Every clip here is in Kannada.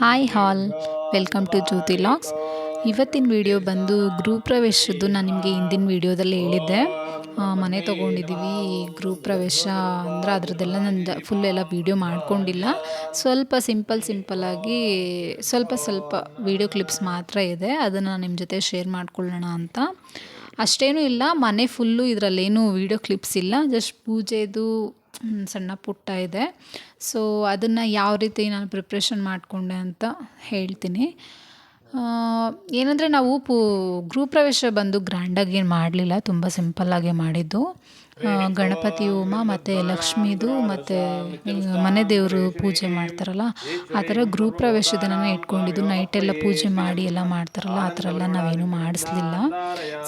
Hi all welcome to Jyothi logs ಇವತ್ತಿನ ವಿಡಿಯೋ ಬಂದು ಗೃಹ ಪ್ರವೇಶದ್ದು ನಾನು ನಿಮಗೆ ಹಿಂದಿನ ವಿಡಿಯೋದಲ್ಲಿ ಹೇಳಿದ್ದೆ. ಮನೆ ತೊಗೊಂಡಿದ್ದೀವಿ ಗೃಹ ಪ್ರವೇಶ ಅಂದರೆ ಅದರದ್ದೆಲ್ಲ ನಂದು ಫುಲ್ ಎಲ್ಲ ವೀಡಿಯೋ ಮಾಡ್ಕೊಂಡಿಲ್ಲ. ಸ್ವಲ್ಪ ಸಿಂಪಲ್ ಸಿಂಪಲ್ಲಾಗಿ ಸ್ವಲ್ಪ ಸ್ವಲ್ಪ ವೀಡಿಯೋ ಕ್ಲಿಪ್ಸ್ ಮಾತ್ರ ಇದೆ. ಅದನ್ನು ನಿಮ್ಮ ಜೊತೆ ಶೇರ್ ಮಾಡ್ಕೊಳ್ಳೋಣ ಅಂತ. ಅಷ್ಟೇನೂ ಇಲ್ಲ, ಮನೆ ಫುಲ್ಲು ಇದರಲ್ಲೇನು ವೀಡಿಯೋ ಕ್ಲಿಪ್ಸ್ ಇಲ್ಲ. ಜಸ್ಟ್ ಪೂಜೆದು ಸಣ್ಣ ಪುಟ್ಟ ಇದೆ. ಸೊ ಅದನ್ನು ಯಾವ ರೀತಿ ನಾನು ಪ್ರಿಪ್ರೇಷನ್ ಮಾಡಿಕೊಂಡೆ ಅಂತ ಹೇಳ್ತೀನಿ. ಏನಂದರೆ ನಾವು ಪೂ, ಗೃಹ ಪ್ರವೇಶ ಬಂದು ಗ್ರ್ಯಾಂಡಾಗಿ ಏನು ಮಾಡಲಿಲ್ಲ, ತುಂಬ ಸಿಂಪಲ್ಲಾಗೆ ಮಾಡಿದ್ದು. ಗಣಪತಿ ಹೋಮ ಮತ್ತು ಲಕ್ಷ್ಮೀದು ಮತ್ತು ಮನೆ ದೇವರು ಪೂಜೆ ಮಾಡ್ತಾರಲ್ಲ, ಆ ಥರ ಗೃಹ ಪ್ರವೇಶ ದಿನ ಇಟ್ಕೊಂಡಿದ್ದು, ನೈಟೆಲ್ಲ ಪೂಜೆ ಮಾಡಿ ಎಲ್ಲ ಮಾಡ್ತಾರಲ್ಲ, ಆ ಥರ ಎಲ್ಲ ನಾವೇನು ಮಾಡಿಸ್ಲಿಲ್ಲ.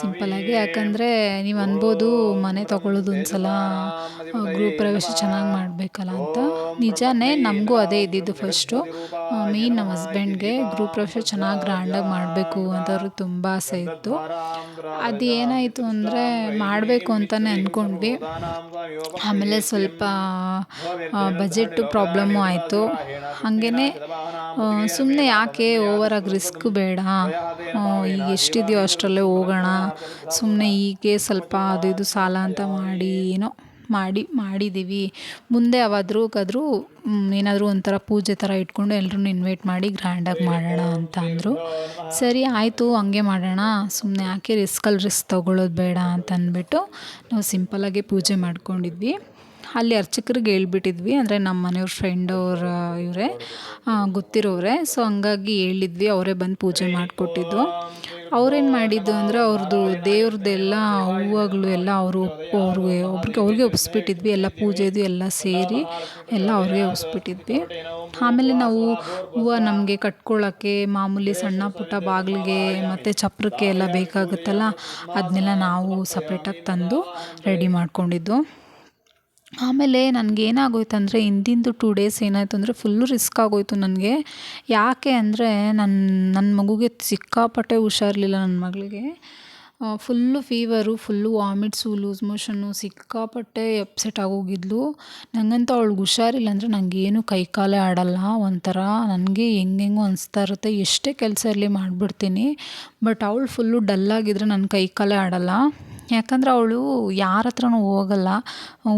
ಸಿಂಪಲ್ಲಾಗಿ ಯಾಕಂದರೆ ನೀವು ಅನ್ಬೋದು ಮನೆ ತಗೊಳ್ಳೋದು ಒಂದ್ಸಲ ಸಲ ಗೃಹ ಪ್ರವೇಶ ಚೆನ್ನಾಗಿ ಮಾಡಬೇಕಲ್ಲ ಅಂತ. ನಿಜಾನೇ ನಮಗೂ ಅದೇ ಇದ್ದಿದ್ದು ಫಸ್ಟು ಮೀನ್ ನಮ್ಮ ಹಸ್ಬೆಂಡ್ಗೆ ಗೃಹ ಪ್ರವೇಶ ಚೆನ್ನಾಗಿ ಗ್ರ್ಯಾಂಡಾಗಿ ಮಾಡಬೇಕು ಅಂತ ಅವ್ರಿಗೆ ತುಂಬ ಆಸೆ ಇತ್ತು. ಅದು ಏನಾಯಿತು ಅಂದರೆ ಮಾಡಬೇಕು ಅಂತಲೇ ಅಂದ್ಕೊಂಡ್ವಿ ಆಮೇಲೆ ಸ್ವಲ್ಪ ಬಜೆಟ್ ಪ್ರಾಬ್ಲಮ್ಮು ಆಯಿತು. ಹಾಗೇ ಸುಮ್ಮನೆ ಯಾಕೆ ಓವರಾಗಿ ರಿಸ್ಕ್ ಬೇಡ? ಈಗ ಎಷ್ಟಿದೆಯೋ ಅಷ್ಟರಲ್ಲೇ ಹೋಗೋಣ. ಸುಮ್ಮನೆ ಹೀಗೆ ಸ್ವಲ್ಪ ಅದು ಇದು ಸಾಲ ಅಂತ ಮಾಡಿ, ಏನೋ. ಮಾಡಿ ಮಾಡಿದ್ದೀವಿ ಮುಂದೆ ಯಾವಾದ್ರೂಗಾದರೂ ಏನಾದರೂ ಒಂಥರ ಪೂಜೆ ಥರ ಇಟ್ಕೊಂಡು ಎಲ್ರೂ ಇನ್ವೈಟ್ ಮಾಡಿ ಗ್ರ್ಯಾಂಡಾಗಿ ಮಾಡೋಣ ಅಂತ ಅಂದರು. ಸರಿ, ಆಯಿತು, ಹಂಗೆ ಮಾಡೋಣ. ಸುಮ್ಮನೆ ಯಾಕೆ ರಿಸ್ಕಲ್ಲಿ ರಿಸ್ಕ್ ತೊಗೊಳ್ಳೋದು ಬೇಡ ಅಂತ ಅಂದ್ಬಿಟ್ಟು ನಾವು ಸಿಂಪಲ್ಲಾಗಿ ಪೂಜೆ ಮಾಡ್ಕೊಂಡಿದ್ವಿ. ಅಲ್ಲಿ ಅರ್ಚಕರಿಗೆ ಹೇಳ್ಬಿಟ್ಟಿದ್ವಿ, ಅಂದರೆ ನಮ್ಮ ಮನೆಯವ್ರ ಫ್ರೆಂಡ್ ಅವ್ರ, ಇವರೇ ಗೊತ್ತಿರೋರೆ ಸೊ ಹಂಗಾಗಿ ಹೇಳಿದ್ವಿ, ಅವರೇ ಬಂದು ಪೂಜೆ ಮಾಡಿಕೊಟ್ಟಿದ್ದು. ಅವ್ರೇನು ಮಾಡಿದ್ದು ಅಂದರೆ ಅವ್ರದ್ದು ದೇವ್ರದ್ದೆಲ್ಲ ಹೂವುಗಳು ಎಲ್ಲ ಅವರು ಅವ್ರಿಗೆ ಒಬ್ರಿಗೆ ಅವ್ರಿಗೆ ಒಪ್ಪಿಸ್ಬಿಟ್ಟಿದ್ವಿ ಎಲ್ಲ ಪೂಜೆದು ಎಲ್ಲ ಸೇರಿ ಎಲ್ಲ ಅವ್ರಿಗೆ ಒಪ್ಪಿಸ್ಬಿಟ್ಟಿದ್ವಿ ಆಮೇಲೆ ನಾವು ಹೂವು ನಮಗೆ ಕಟ್ಕೊಳ್ಳೋಕ್ಕೆ ಮಾಮೂಲಿ ಸಣ್ಣ ಪುಟ್ಟ ಬಾಗಿಲಿಗೆ ಮತ್ತು ಚಪ್ರಕ್ಕೆ ಎಲ್ಲ ಬೇಕಾಗುತ್ತಲ್ಲ ಅದನ್ನೆಲ್ಲ ನಾವು ಸಪ್ರೇಟಾಗಿ ತಂದು ರೆಡಿ ಮಾಡ್ಕೊಂಡಿದ್ದು. ಆಮೇಲೆ ನನಗೆ ಏನಾಗೋಯ್ತು ಅಂದರೆ ಹಿಂದಿಂದು ಟೂ ಡೇಸ್ ಏನಾಯಿತು ಅಂದರೆ ಫುಲ್ಲು ರಿಸ್ಕ್ ಆಗೋಯ್ತು ನನಗೆ. ಯಾಕೆ ಅಂದರೆ ನನ್ನ ನನ್ನ ಮಗುಗೆ ಸಿಕ್ಕಾಪಟ್ಟೆ ಹುಷಾರಿರ್ಲಿಲ್ಲ ನನ್ನ ಮಗಳಿಗೆ. Full fever full vomits loose motion ಸಿಕ್ಕಾಪಟ್ಟೆ ಅಪ್ಸೆಟ್ ಆಗೋಗಿದ್ಲು. ನನಗಂತೂ ಅವಳಿಗೆ ಹುಷಾರಿಲ್ಲ ಅಂದರೆ ನನಗೇನು ಕೈ ಕಾಲೇ ಆಡಲ್ಲ. ಒಂಥರ ನನಗೆ ಹೆಂಗೆಂಗೋ ಅನಿಸ್ತಾ ಇರುತ್ತೆ. ಎಷ್ಟೇ ಕೆಲಸ ಇರಲಿ ಮಾಡಿಬಿಡ್ತೀನಿ. ಬಟ್ ಅವಳು ಫುಲ್ಲು ಡಲ್ಲಾಗಿದ್ರೆ ನನ್ನ ಕೈ ಕಾಲೇ ಆಡಲ್ಲ. ಯಾಕಂದರೆ ಅವಳು ಯಾರ ಹತ್ರನೂ ಹೋಗಲ್ಲ.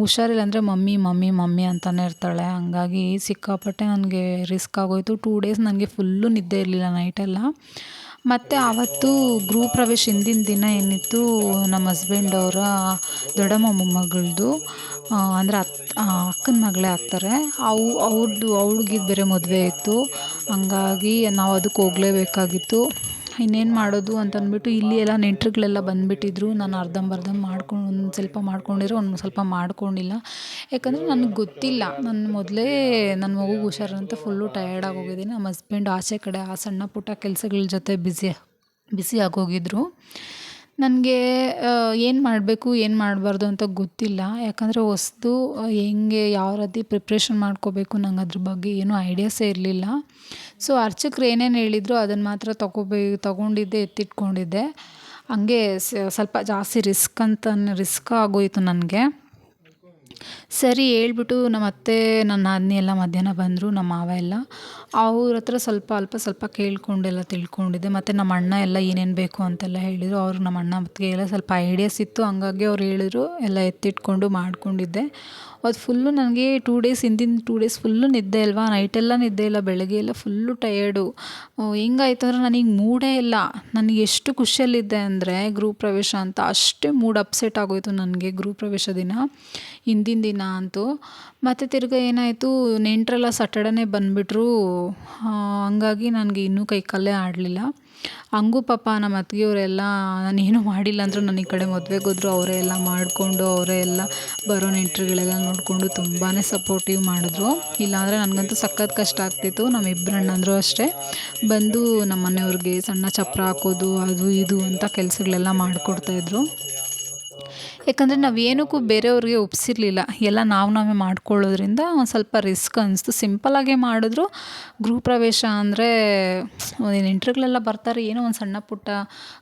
ಹುಷಾರಿಲ್ಲ ಅಂದರೆ ಮಮ್ಮಿ ಮಮ್ಮಿ ಮಮ್ಮಿ ಅಂತಲೇ ಇರ್ತಾಳೆ. ಹಂಗಾಗಿ ಸಿಕ್ಕಾಪಟ್ಟೆ ನನಗೆ ರಿಸ್ಕ್ ಆಗೋಯ್ತು. ಟೂ ಡೇಸ್ ನನಗೆ ಫುಲ್ಲು ನಿದ್ದೆ ಇರಲಿಲ್ಲ ನೈಟೆಲ್ಲ ಮತ್ತು ಆವತ್ತು ಗೃಹ ಪ್ರವೇಶ ಹಿಂದಿನ ದಿನ ಏನಿತ್ತು, ನಮ್ಮ ಹಸ್ಬೆಂಡ್ ಅವರ ದೊಡ್ಡಮ್ಮ ಮೊಮ್ಮಗಳದು ಅಂದರೆ ಅತ್ ಅಕ್ಕನ ಮಗಳೇ ಆಗ್ತಾರೆ. ಅವು ಅವ್ರದ್ದು ಅವ್ಳಿಗೆ ಬೇರೆ ಮದುವೆ ಇತ್ತು. ಹಂಗಾಗಿ ನಾವು ಅದಕ್ಕೆ ಹೋಗಲೇಬೇಕಾಗಿತ್ತು. ಇನ್ನೇನು ಮಾಡೋದು ಅಂತ ಅಂದ್ಬಿಟ್ಟು ಇಲ್ಲಿ ಎಲ್ಲ ನೆಂಟ್ರುಗಳೆಲ್ಲ ಬಂದುಬಿಟ್ಟಿದ್ರು. ನಾನು ಅರ್ಧಂಬರ್ಧ ಮಾಡ್ಕೊಂಡು ಒಂದು ಸ್ವಲ್ಪ ಮಾಡ್ಕೊಂಡಿರೋ, ಒಂದು ಸ್ವಲ್ಪ ಮಾಡ್ಕೊಂಡಿಲ್ಲ. ಯಾಕಂದರೆ ನನಗೆ ಗೊತ್ತಿಲ್ಲ. ನಾನು ಮೊದಲೇ ನನ್ನ ಮಗುಗೆ ಹುಷಾರಂತ ಫುಲ್ಲು ಟಯರ್ಡ್ ಆಗೋಗಿದ್ದೀನಿ. ನಮ್ಮ ಹಸ್ಬೆಂಡ್ ಆಚೆ ಕಡೆ ಆ ಸಣ್ಣ ಪುಟ್ಟ ಕೆಲಸಗಳ ಜೊತೆ ಬ್ಯುಸಿ ಬಿಸಿ ಆಗೋಗಿದ್ರು. ನನಗೆ ಏನು ಮಾಡಬೇಕು, ಏನು ಮಾಡಬಾರ್ದು ಅಂತ ಗೊತ್ತಿಲ್ಲ. ಯಾಕಂದರೆ ಹೊಸ್ದು ಹೆಂಗೆ, ಯಾವ ರೀತಿ ಪ್ರಿಪ್ರೇಷನ್ ಮಾಡ್ಕೋಬೇಕು ನಂಗೆ ಅದ್ರ ಬಗ್ಗೆ ಏನೂ ಐಡಿಯಾಸೇ ಇರಲಿಲ್ಲ. ಸೊ ಅರ್ಚಕ್ರು ಏನೇನು ಹೇಳಿದ್ರು ಅದನ್ನು ಮಾತ್ರ ತಗೋಬೇ ತಗೊಂಡಿದ್ದೆ, ಎತ್ತಿಟ್ಕೊಂಡಿದ್ದೆ. ಹಂಗೆ ಸ್ವಲ್ಪ ಜಾಸ್ತಿ ರಿಸ್ಕ್ ಅಂತ ರಿಸ್ಕ್ ಆಗೋಯಿತು ನನಗೆ. ಸರಿ, ಹೇಳ್ಬಿಟ್ಟು ನಮ್ಮ ಅತ್ತೆ ನನ್ನ ನಾದಿನಿ ಎಲ್ಲ ಮಧ್ಯಾಹ್ನ ಬಂದರು, ನಮ್ಮ ಮಾವ ಎಲ್ಲ. ಅವ್ರ ಹತ್ರ ಸ್ವಲ್ಪ ಅಲ್ಪ ಸ್ವಲ್ಪ ಕೇಳ್ಕೊಂಡೆಲ್ಲ ತಿಳ್ಕೊಂಡಿದ್ದೆ. ಮತ್ತು ನಮ್ಮ ಅಣ್ಣ ಎಲ್ಲ ಏನೇನು ಬೇಕು ಅಂತೆಲ್ಲ ಹೇಳಿದರು. ಅವರು ನಮ್ಮ ಅಣ್ಣ ಮತ್ತೆ ಎಲ್ಲ ಸ್ವಲ್ಪ ಐಡಿಯಾಸ್ ಇತ್ತು. ಹಂಗಾಗಿ ಅವ್ರು ಹೇಳಿದ್ರು. ಎಲ್ಲ ಎತ್ತಿಟ್ಕೊಂಡು ಮಾಡ್ಕೊಂಡಿದ್ದೆ. ಅದು ಫುಲ್ಲು ನನಗೆ ಟೂ ಡೇಸ್ ಹಿಂದಿನ ಟೂ ಡೇಸ್ ಫುಲ್ಲು ನಿದ್ದೆ ಅಲ್ವಾ? ನೈಟೆಲ್ಲ ನಿದ್ದೆ ಇಲ್ಲ. ಬೆಳಗ್ಗೆ ಎಲ್ಲ ಫುಲ್ಲು ಟಯರ್ಡು ಹೆಂಗಾಯ್ತು ಅಂದರೆ ನನಗೆ ಮೂಡೇ ಇಲ್ಲ. ನನಗೆ ಎಷ್ಟು ಖುಷಿಯಲ್ಲಿದ್ದೆ ಅಂದರೆ ಗ್ರೂಪ್ ಪ್ರವೇಶ ಅಂತ. ಅಷ್ಟೇ ಮೂಡ್ ಅಪ್ಸೆಟ್ ಆಗೋಯ್ತು ನನಗೆ ಗ್ರೂಪ್ ಪ್ರವೇಶ ದಿನ, ಹಿಂದಿನ ದಿನ ಅಂತೂ. ಮತ್ತು ತಿರ್ಗಿ ಏನಾಯಿತು, ನೆಂಟರೆಲ್ಲ ಸ್ಯಾಟರ್ಡೇನೇ ಬಂದುಬಿಟ್ರು. ಹಂಗಾಗಿ ನನಗೆ ಇನ್ನೂ ಕೈ ಕಾಲೇ ಆಡಲಿಲ್ಲ. ಹಂಗೂ ಪಾಪ ನಮ್ಮ ಅತ್ತಿಗೆಯವರೆಲ್ಲ ನಾನೇನು ಮಾಡಿಲ್ಲ ಅಂದರೂ ನನ್ನ ಈ ಕಡೆ ಮದುವೆಗೆ ಹೋದ್ರು ಅವರೇ ಎಲ್ಲ ಮಾಡಿಕೊಂಡು ಅವರೇ ಎಲ್ಲ ಬರೋ ನೆಂಟರುಗಳೆಲ್ಲ ನೋಡಿಕೊಂಡು ತುಂಬಾ ಸಪೋರ್ಟಿವ್ ಮಾಡಿದ್ರು. ಇಲ್ಲಾಂದರೆ ನನಗಂತೂ ಸಖತ್ ಕಷ್ಟ ಆಗ್ತಿತ್ತು. ನಮ್ಮ ಇಬ್ಬರು ಅಣ್ಣಂದರು ಅಷ್ಟೇ. ಬಂದು ನಮ್ಮ ಮನೆಯವ್ರಿಗೆ ಸಣ್ಣ ಚಪ್ಪರ ಹಾಕೋದು, ಅದು ಇದು ಅಂತ ಕೆಲಸಗಳೆಲ್ಲ ಮಾಡಿಕೊಡ್ತಾಯಿದ್ರು ಯಾಕಂದರೆ ನಾವು ಏನಕ್ಕೂ ಬೇರೆಯವ್ರಿಗೆ ಒಪ್ಸಿರ್ಲಿಲ್ಲ. ಎಲ್ಲ ನಾವು ನಾವೇ ಮಾಡ್ಕೊಳ್ಳೋದ್ರಿಂದ ಒಂದು ಸ್ವಲ್ಪ ರಿಸ್ಕ್ ಅನ್ನಿಸ್ತು ಸಿಂಪಲ್ಲಾಗೇ ಮಾಡಿದ್ರು. ಗೃಹ ಪ್ರವೇಶ ಅಂದರೆ ನೆಂಟ್ರುಗಳೆಲ್ಲ ಬರ್ತಾರೆ. ಏನೋ ಒಂದು ಸಣ್ಣ ಪುಟ್ಟ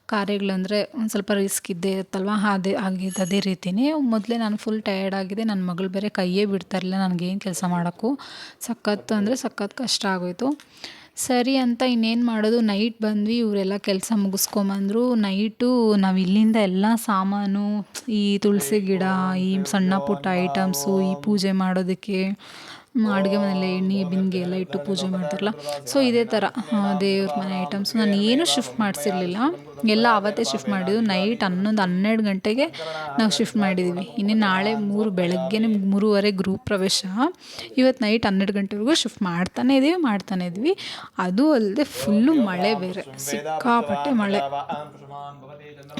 ಕಾರ್ಯಗಳಂದರೆ ಒಂದು ಸ್ವಲ್ಪ ರಿಸ್ಕ್ ಇದ್ದೇ ಇರುತ್ತಲ್ವ? ಅದೇ ಆಗಿದ್ದು ಅದೇ ರೀತಿಯೇ ಮೊದಲೇ ನಾನು ಫುಲ್ ಟಯರ್ಡ್ ಆಗಿದೆ. ನನ್ನ ಮಗಳು ಬೇರೆ ಕೈಯೇ ಬಿಡ್ತಾ ಇರಲಿಲ್ಲ. ನನಗೇನು ಕೆಲಸ ಮಾಡೋಕ್ಕೂ. ಸಖತ್ತು ಅಂದರೆ ಸಖತ್ತು ಕಷ್ಟ ಆಗೋಯಿತು. ಸರಿ ಅಂತ ಇನ್ನೇನು ಮಾಡೋದು? ನೈಟ್ ಬಂದ್ವಿ, ಇವರೆಲ್ಲ ಕೆಲಸ ಮುಗಿಸ್ಕೊಂಬಂದ್ರು. ನೈಟು ನಾವು ಇಲ್ಲಿಂದ ಎಲ್ಲ ಸಾಮಾನು, ಈ ತುಳಸಿ ಗಿಡ, ಈ ಸಣ್ಣ ಪುಟ್ಟ ಐಟಮ್ಸು, ಈ ಪೂಜೆ ಮಾಡೋದಕ್ಕೆ ಅಡುಗೆ ಮನೇಲಿ ಎಣ್ಣೆ, ಬಿಂದಿಗೆ ಎಲ್ಲ ಇಟ್ಟು ಪೂಜೆ ಮಾಡ್ತಾರಲ್ಲ. ಸೊ ಇದೇ ಥರ ದೇವ್ರ ಮನೆ ಐಟಮ್ಸು. ನಾನು ಏನೂ ಶಿಫ್ಟ್ ಮಾಡಿಸಿರ್ಲಿಲ್ಲ. ಎಲ್ಲ ಆವತ್ತೇ ಶಿಫ್ಟ್ ಮಾಡಿದ್ದು ನೈಟ್ ಹನ್ನೊಂದು, ಹನ್ನೆರಡು ಗಂಟೆಗೆ ನಾವು ಶಿಫ್ಟ್ ಮಾಡಿದ್ದೀವಿ ಇನ್ನು ನಾಳೆ ಮೂರು ಬೆಳಗ್ಗೆನೇ ಮೂರುವರೆ ಗ್ರೂಪ್ ಪ್ರವೇಶ. ಇವತ್ತು ನೈಟ್ ಹನ್ನೆರಡು ಗಂಟೆವರೆಗೂ ಶಿಫ್ಟ್ ಮಾಡ್ತಾನೇ ಇದ್ದೀವಿ ಮಾಡ್ತಾನೇ ಇದ್ವಿ. ಅದು ಅಲ್ಲದೆ ಫುಲ್ಲು ಮಳೆ ಬೇರೆ. ಸಿಕ್ಕಾಪಟ್ಟೆ ಮಳೆ.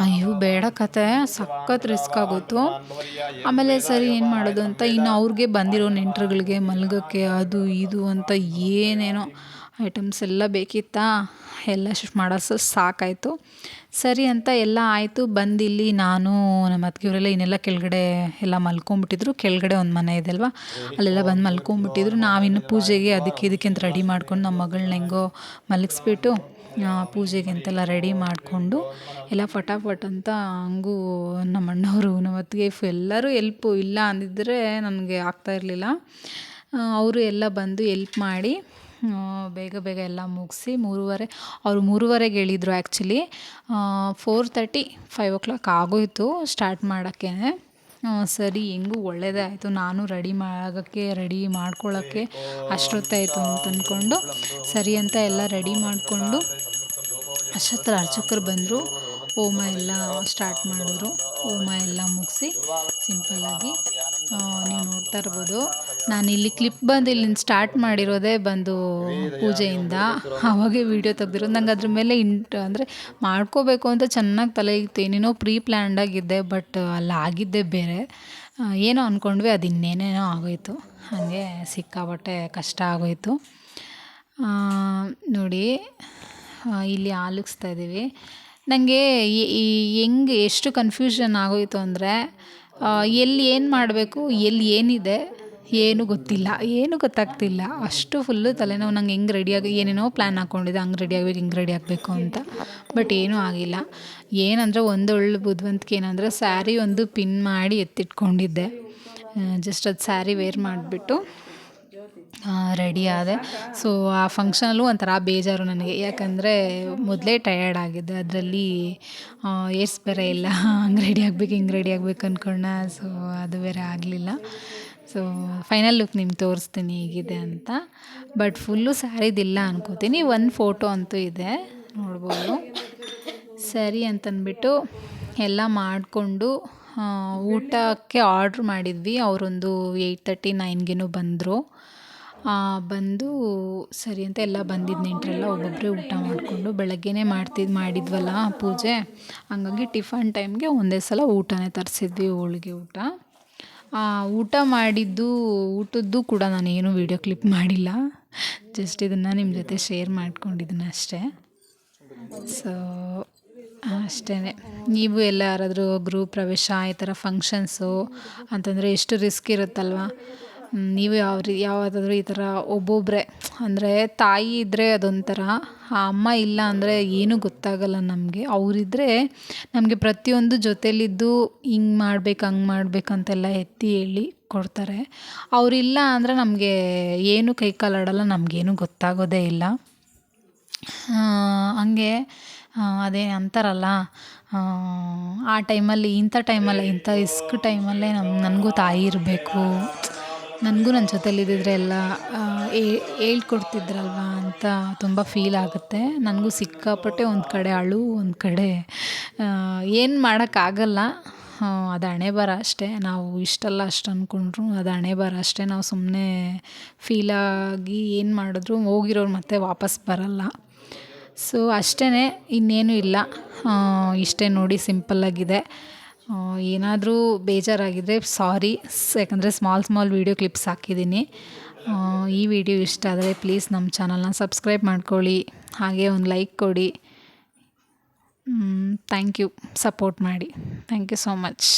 ಅಯ್ಯೋ, ಬೇಡ ಕತೆ ಸಖತ್ ರಿಸ್ಕ್ ಆಗೋಯ್ತು. ಆಮೇಲೆ ಸರಿ, ಏನು ಮಾಡೋದು ಅಂತ ಇನ್ನು ಅವ್ರಿಗೆ ಬಂದಿರೋ ನೆಂಟರುಗಳಿಗೆ ಮಲ್ಗೋಕ್ಕೆ ಅದು ಇದು ಅಂತ ಏನೇನೋ. ಐಟಮ್ಸ್ ಎಲ್ಲ ಬೇಕಿತ್ತಾ? ಎಲ್ಲ ಶಿಫ್ಟ್ ಮಾಡೋಷ್ಟು ಸಾಕಾಯಿತು. ಸರಿ ಅಂತ ಎಲ್ಲ ಆಯಿತು. ಬಂದಿಲ್ಲಿ ನಾನು, ನಮ್ಮ ಅತ್ತಿಗೆಯವರೆಲ್ಲ ಇನ್ನೆಲ್ಲ ಕೆಳಗಡೆ ಎಲ್ಲ ಮಲ್ಕೊಂಬಿಟ್ಟಿದ್ರು. ಕೆಳಗಡೆ ಒಂದು ಮನೆ ಇದೆ ಅಲ್ವಾ? ಅಲ್ಲೆಲ್ಲ ಬಂದು ಮಲ್ಕೊಂಬಿಟ್ಟಿದ್ರು. ನಾವಿನ್ನು ಪೂಜೆಗೆ ಅದಕ್ಕೆ ಇದಕ್ಕೆ ಅಂತ ರೆಡಿ ಮಾಡ್ಕೊಂಡು ನಮ್ಮ ಮಗಳನ್ನ ಹೆಂಗೋ ಮಲಗಿಸ್ಬಿಟ್ಟು ಪೂಜೆಗೆ ಅಂತೆಲ್ಲ ರೆಡಿ ಮಾಡಿಕೊಂಡು, ಎಲ್ಲ ಫಟಾಫಟ್ ಅಂತ ಹಂಗೂ ನಮ್ಮ ಅಣ್ಣವರು, ನಮ್ಮ ಅತ್ತಿಗೆ ಎಲ್ಲರೂ ಎಲ್ಪು ಇಲ್ಲ ಅಂದಿದ್ದರೆ ನನಗೆ ಆಗ್ತಾ ಇರಲಿಲ್ಲ. ಅವರು ಎಲ್ಲ ಬಂದು ಎಲ್ಪ್ ಮಾಡಿ ಬೇಗ ಬೇಗ ಎಲ್ಲ ಮುಗಿಸಿ ಮೂರುವರೆ, ಅವರು ಮೂರುವರೆಗೆ ಹೇಳಿದ್ರು actually four thirty five o'clock ಆಗೋಯಿತು ಸ್ಟಾರ್ಟ್ ಮಾಡೋಕ್ಕೇ ಸರಿ, ಹೆಂಗೂ ಒಳ್ಳೆಯದೇ ಆಯಿತು. ನಾನು ರೆಡಿ ಮಾಡೋಕ್ಕೆ ರೆಡಿ ಮಾಡ್ಕೊಳ್ಳೋಕ್ಕೆ ಅಷ್ಟೊತ್ತಾಯಿತು ಅಂತ ಅಂದ್ಕೊಂಡು ಸರಿ ಅಂತ ಎಲ್ಲ ರೆಡಿ ಮಾಡಿಕೊಂಡು ಅಷ್ಟೊತ್ತರ ಅರ್ಚಕರು ಬಂದರು. ಹೋಮ ಎಲ್ಲ ಸ್ಟಾರ್ಟ್ ಮಾಡಿದ್ರು. ಹೋಮ ಎಲ್ಲ ಮುಗಿಸಿ ಸಿಂಪಲ್ಲಾಗಿ ನೀವು ನೋಡ್ತಾ ಇರ್ಬೋದು. ನಾನು ಇಲ್ಲಿ ಕ್ಲಿಪ್ ಬಂದು ಇಲ್ಲಿಂದ ಸ್ಟಾರ್ಟ್ ಮಾಡಿರೋದೇ ಬಂದು ಪೂಜೆಯಿಂದ. ಆವಾಗೆ ವೀಡಿಯೋ ತೆಗ್ದಿರೋದು. ನಂಗೆ ಅದ್ರ ಮೇಲೆ ಇಂಟ್ ಅಂದರೆ ಮಾಡ್ಕೋಬೇಕು ಅಂತ ಚೆನ್ನಾಗಿ ತಲೆ ಇತ್ತು ಏನೇನೋ ಪ್ರೀ ಪ್ಲ್ಯಾಂಡಾಗಿದ್ದೆ ಬಟ್ ಅಲ್ಲಿ ಆಗಿದ್ದೆ ಬೇರೆ. ಏನೋ ಅಂದ್ಕೊಂಡ್ವಿ ಅದು ಇನ್ನೇನೇನೋ ಆಗೋಯಿತು. ಹಾಗೆ ಸಿಕ್ಕಾಬಟ್ಟೆ ಕಷ್ಟ ಆಗೋಯಿತು. ನೋಡಿ ಇಲ್ಲಿ ಆಲಿಸ್ತಾ ಇದ್ದೀವಿ ನನಗೆ ಹೆಂಗೆ ಎಷ್ಟು ಕನ್ಫ್ಯೂಷನ್ ಆಗೋಯಿತು ಅಂದರೆ ಎಲ್ಲಿ ಏನು ಮಾಡಬೇಕು, ಎಲ್ಲಿ ಏನಿದೆ, ಏನು ಗೊತ್ತಿಲ್ಲ, ಏನು ಗೊತ್ತಾಗ್ತಿಲ್ಲ. ಅಷ್ಟು ಫುಲ್ಲು ತಲೆನೋವು ನಂಗೆ ಹೆಂಗೆ ರೆಡಿಯಾಗಿ ಏನೇನೋ ಪ್ಲ್ಯಾನ್ ಹಾಕ್ಕೊಂಡಿದ್ದೆ ಹಂಗೆ ರೆಡಿ ಆಗಬೇಕು, ಹಿಂಗೆ ರೆಡಿ ಆಗಬೇಕು ಅಂತ. ಬಟ್ ಏನೂ ಆಗಿಲ್ಲ. ಏನಂದರೆ ಒಂದೊಳ್ಳೆ ಬುದ್ಧಿವಂತಿಕೆ ಏನಂದರೆ ಸ್ಯಾರಿ ಒಂದು ಪಿನ್ ಮಾಡಿ ಎತ್ತಿಟ್ಕೊಂಡಿದ್ದೆ. ಜಸ್ಟ್ ಅದು ಸ್ಯಾರಿ ವೇರ್ ಮಾಡಿಬಿಟ್ಟು. ರೆಡಿ ಆದೆ. ಸೊ ಆ ಫಂಕ್ಷನಲ್ಲೂ ಒಂಥರ ಬೇಜಾರು ನನಗೆ. ಯಾಕಂದರೆ ಮೊದಲೇ ಟಯರ್ಡ್ ಆಗಿದ್ದೆ. ಅದರಲ್ಲಿ ಏರ್ಸ್ ಬೇರೆ ಇಲ್ಲ. ಹಂಗೆ ರೆಡಿ ಆಗ್ಬೇಕು, ಹಿಂಗೆ ರೆಡಿ ಆಗ್ಬೇಕು ಅಂದ್ಕೊಂಡ ಸೊ ಅದು ಬೇರೆ ಆಗಲಿಲ್ಲ. ಸೊ ಫೈನಲ್ ಲುಕ್ ನಿಮ್ಗೆ ತೋರಿಸ್ತೀನಿ ಹೇಗಿದೆ ಅಂತ. ಬಟ್ ಫುಲ್ಲು ಸ್ಯಾರಿದಿಲ್ಲ ಅನ್ಕೋತೀನಿ. ಒಂದು ಫೋಟೋ ಅಂತೂ ಇದೆ. ನೋಡ್ಬೋದು. ಸರಿ ಅಂತಂದ್ಬಿಟ್ಟು ಎಲ್ಲ ಮಾಡಿಕೊಂಡು ಊಟಕ್ಕೆ ಆರ್ಡ್ರ್ ಮಾಡಿದ್ವಿ. ಅವರೊಂದು ಏಯ್ಟ್ ತರ್ಟಿ ನೈನ್ಗೇನೋ ಬಂದರು. ಬಂದು ಸರಿ ಅಂತ ಎಲ್ಲ ಬಂದಿದ್ದ ನೆಂಟರೆಲ್ಲ ಒಬ್ಬೊಬ್ಬರೇ ಊಟ ಮಾಡಿಕೊಂಡು ಬೆಳಗ್ಗೆನೇ ಮಾಡ್ತಿದ್ದು ಮಾಡಿದ್ವಲ್ಲ ಪೂಜೆ. ಹಂಗಾಗಿ ಟಿಫನ್ ಟೈಮ್ಗೆ ಒಂದೇ ಸಲ ಊಟನೇ ತರಿಸಿದ್ವಿ, ಹೋಳಿಗೆ ಊಟ. ಊಟ ಮಾಡಿದ್ದು, ಊಟದ್ದು ಕೂಡ ನಾನು ಏನೂ ವೀಡಿಯೋ ಕ್ಲಿಪ್ ಮಾಡಿಲ್ಲ. ಜಸ್ಟ್ ಇದನ್ನು ನಿಮ್ಮ ಜೊತೆ ಶೇರ್ ಮಾಡ್ಕೊಂಡಿದ್ದೀನಿ ಅಷ್ಟೇ. ಸೊ ಅಷ್ಟೇ ನೀವು ಎಲ್ಲ ಯಾರಾದರೂ ಗೃಹ ಪ್ರವೇಶ, ಈ ಥರ ಫಂಕ್ಷನ್ಸು ಅಂತಂದರೆ ಎಷ್ಟು ರಿಸ್ಕ್ ಇರುತ್ತಲ್ವ? ನೀವು ಯಾವ ರೀ ಯಾವುದಾದ್ರೂ ಈ ಥರ ಒಬ್ಬೊಬ್ಬರೇ ಅಂದರೆ ತಾಯಿ ಇದ್ದರೆ ಅದೊಂಥರ, ಆ ಅಮ್ಮ ಇಲ್ಲ ಅಂದರೆ ಏನೂ ಗೊತ್ತಾಗಲ್ಲ ನಮಗೆ. ಅವರಿದ್ದರೆ ನಮಗೆ ಪ್ರತಿಯೊಂದು ಜೊತೆಲಿದ್ದು ಹಿಂಗೆ ಮಾಡ್ಬೇಕು, ಹಂಗೆ ಮಾಡ್ಬೇಕಂತೆಲ್ಲ ಎತ್ತಿ ಹೇಳಿ ಕೊಡ್ತಾರೆ. ಅವರಿಲ್ಲ ಅಂದರೆ ನಮಗೆ ಏನು ಕೈ ಕಾಲಾಡಲ್ಲ ನಮಗೇನು ಗೊತ್ತಾಗೋದೇ ಇಲ್ಲ. ಹಂಗೆ ಅದೇ ಅಂತಾರಲ್ಲ, ಆ ಟೈಮಲ್ಲಿ ಇಂಥ ಟೈಮಲ್ಲೇ ಇಂಥ ಇಸ್ಕ್ ಟೈಮಲ್ಲೇ ನಮ್ಮ ನನಗೂ ತಾಯಿ ಇರಬೇಕು. ನನಗೂ ನನ್ನ ಜೊತೆಲಿದ್ದಿದ್ರೆ ಎಲ್ಲ ಹೇಳ್ಕೊಡ್ತಿದ್ರಲ್ವ ಅಂತ ತುಂಬ ಫೀಲ್ ಆಗುತ್ತೆ. ನನಗೂ ಸಿಕ್ಕಾಪಟ್ಟೆ ಒಂದು ಕಡೆ ಅಳು, ಒಂದು ಕಡೆ ಏನು ಮಾಡೋಕ್ಕಾಗಲ್ಲ. ಅದು ಹಣೆಬರ ಅಷ್ಟೇ. ನಾವು ಇಷ್ಟೆಲ್ಲ ಅಷ್ಟು ಅಂದ್ಕೊಂಡ್ರು ಅದು ಹಣೆಬರ ಅಷ್ಟೇ. ನಾವು ಸುಮ್ಮನೆ ಫೀಲಾಗಿ ಏನು ಮಾಡಿದ್ರು ಹೋಗಿರೋರು ಮತ್ತೆ ವಾಪಸ್ ಬರಲ್ಲ. ಸೊ ಅಷ್ಟೇ ಇನ್ನೇನು ಇಲ್ಲ. ಇಷ್ಟೇ ನೋಡಿ ಸಿಂಪಲ್ಲಾಗಿದೆ ಏನಾದರೂ ಬೇಜಾರಾಗಿದ್ದರೆ ಸಾರಿ ಯಾಕಂದರೆ ಸ್ಮಾಲ್ ಸ್ಮಾಲ್ ವೀಡಿಯೋ ಕ್ಲಿಪ್ಸ್ ಹಾಕಿದ್ದೀನಿ. ಈ ವಿಡಿಯೋ ಇಷ್ಟ ಆದರೆ ಪ್ಲೀಸ್ ನಮ್ಮ ಚಾನಲ್ನ ಸಬ್ಸ್ಕ್ರೈಬ್ ಮಾಡ್ಕೊಳ್ಳಿ. ಹಾಗೆ ಒಂದು ಲೈಕ್ ಕೊಡಿ. ಥ್ಯಾಂಕ್ ಯು ಸಪೋರ್ಟ್ ಮಾಡಿ. Thank you so much